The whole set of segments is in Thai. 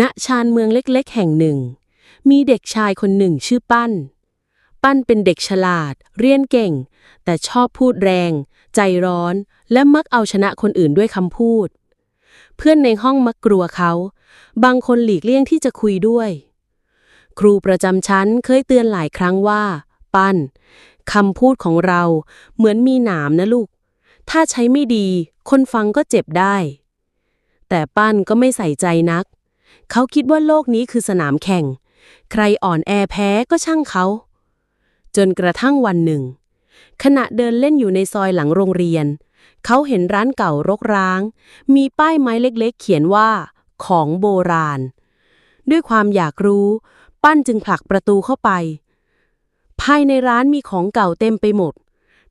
ณชานเมืองเล็กๆ แห่งหนึ่ง มีเด็กชายคนหนึ่งชื่อปั้น ปั้นเป็นเด็กฉลาด เรียนเก่ง แต่ชอบพูดแรง ใจร้อน และมักเอาชนะคนอื่นด้วยคำพูด เพื่อนในห้องมักกลัวเขา บางคนหลีกเลี่ยงที่จะคุยด้วย ครูประจำชั้นเคยเตือนหลายครั้งว่า ปั้นคำพูดของเราเหมือนมีหนามนะลูก ถ้าใช้ไม่ดี คนฟังก็เจ็บได้ แต่ปั้นก็ไม่ใส่ใจนัก เขาคิดว่าโลกนี้คือสนามแข่ง ใครอ่อนแอแพ้ก็ช่างเขา จนกระทั่งวันหนึ่ง ขณะเดินเล่นอยู่ในซอยหลังโรงเรียน เขาเห็นร้านเก่ารกร้าง มีป้ายไม้เล็กๆ เขียนว่า ของโบราณ ด้วยความอยากรู้ ปั้นจึงผลักประตูเข้าไป ภายในร้านมีของเก่าเต็มไปหมด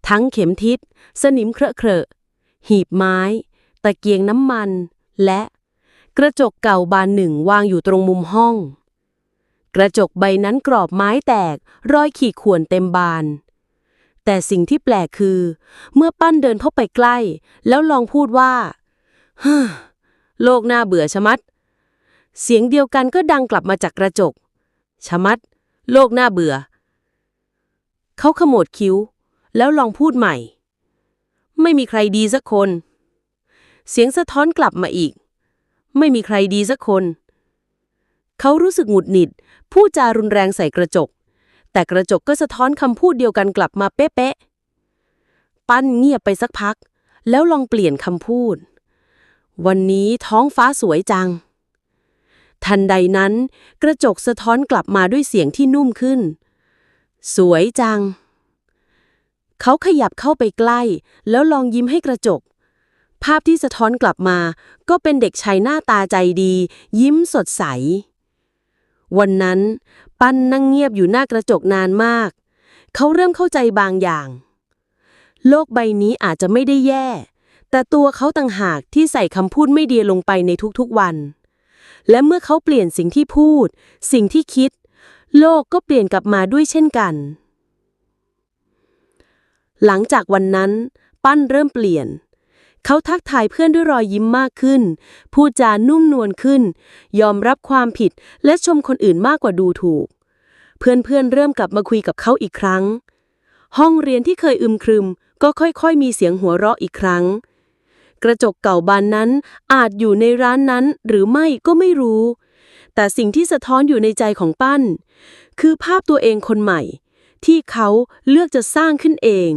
ทั้งเข็มทิศ สนิมเครอะเครอะหีบไม้ ตะเกียงน้ำมัน และ กระจกเก่าบานหนึ่งวางอยู่ตรงมุมห้อง กระจกใบนั้นกรอบไม้แตก รอยขีดข่วนเต็มบาน แต่สิ่งที่แปลกคือ เมื่อปั้นเดินเข้าไปใกล้ แล้วลองพูดว่าฮ่าโลกน่าเบื่อชะมัด เสียงเดียวกันก็ดังกลับมาจากกระจก ชะมัด โลกน่าเบื่อ เขาขมวดคิ้ว แล้วลองพูดใหม่ ไม่มีใครดีสักคน เสียงสะท้อนกลับมาอีก ไม่มีใครดีสักคน เขารู้สึกหงุดหงิด พูดจารุนแรงใส่กระจก แต่กระจกก็สะท้อนคำพูดเดียวกันกลับมาเป๊ะๆ ปั้นเงียบไปสักพัก แล้วลองเปลี่ยนคำพูด วันนี้ท้องฟ้าสวยจัง ทันใดนั้น กระจกสะท้อนกลับมาด้วยเสียงที่นุ่มขึ้น สวยจัง เขาขยับเข้าไปใกล้ แล้วลองยิ้มให้กระจก ภาพที่สะท้อนกลับมา ก็เป็นเด็กชายหน้าตาใจดี ยิ้มสดใส วันนั้น ปั้นนั่งเงียบอยู่หน้ากระจกนานมาก เขาเริ่มเข้าใจบางอย่าง โลกใบนี้อาจจะไม่ได้แย่ แต่ตัวเขาต่างหากที่ใส่คำพูดไม่ดีลงไปในทุกๆวัน และเมื่อเขาเปลี่ยนสิ่งที่พูด สิ่งที่คิด โลกก็เปลี่ยนกลับมาด้วยเช่นกัน หลังจากวันนั้น ปั้นเริ่มเปลี่ยน เขาทักทายเพื่อนด้วยรอยยิ้มมากขึ้น พูดจานุ่มนวลขึ้น ยอมรับความผิดและชมคนอื่นมากกว่าดูถูก เพื่อนๆเริ่มกลับมาคุยกับเขาอีกครั้ง ห้องเรียนที่เคยอึมครึม ก็ค่อยๆ มีเสียงหัวเราะอีกครั้ง กระจกเก่าบานนั้นอาจอยู่ในร้านนั้นหรือไม่ก็ไม่รู้ แต่สิ่งที่สะท้อนอยู่ในใจของปั้น คือภาพตัวเองคนใหม่ ที่เขาเลือกจะสร้างขึ้นเอง